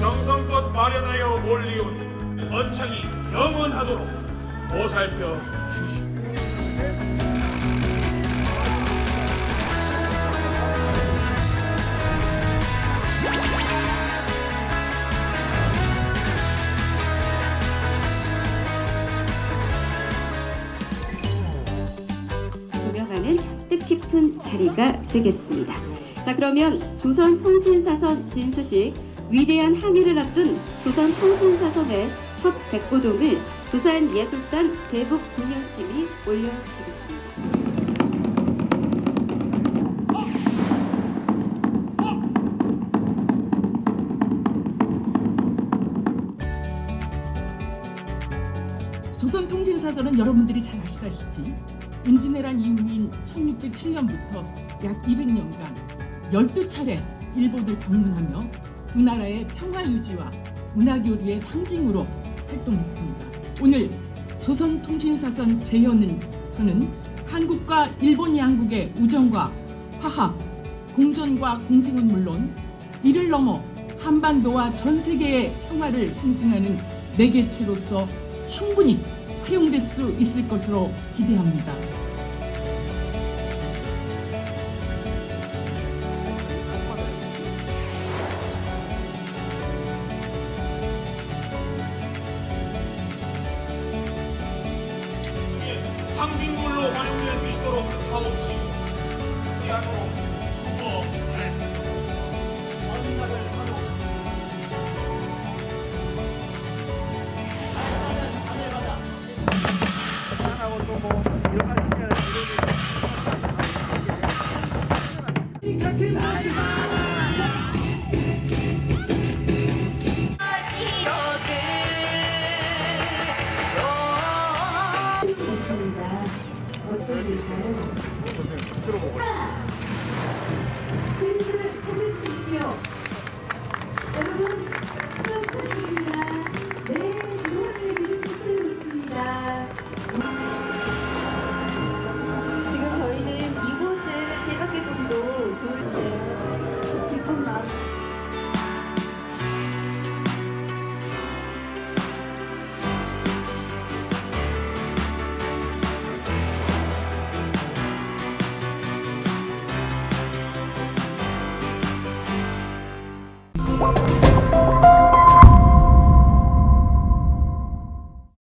정성껏 마련하여 몰리온 번창이 영원하도록 보살펴 주시오. 조명하는 뜻깊은 자리가 되겠습니다. 자 그러면 조선통신사선 진수식 위대한 항해를 앞둔 조선통신사선의 첫 백고동을 부산예술단 대북 공연팀이 올려주시겠습니다. 조선통신사설은 여러분들이 잘 아시다시피 임진왜란 이후인 1607년부터 약 200년간 12차례 일본을 방문하며 두 나라의 평화 유지와 문화 교류의 상징으로 활동했습니다. 오늘 조선통신사선 재현은 서는 한국과 일본 양국의 우정과 화합, 공존과 공생은 물론 이를 넘어 한반도와 전 세계의 평화를 상징하는 매개체로서 충분히 활용될 수 있을 것으로 기대합니다. 황빈물로 좋습니다. 어떠실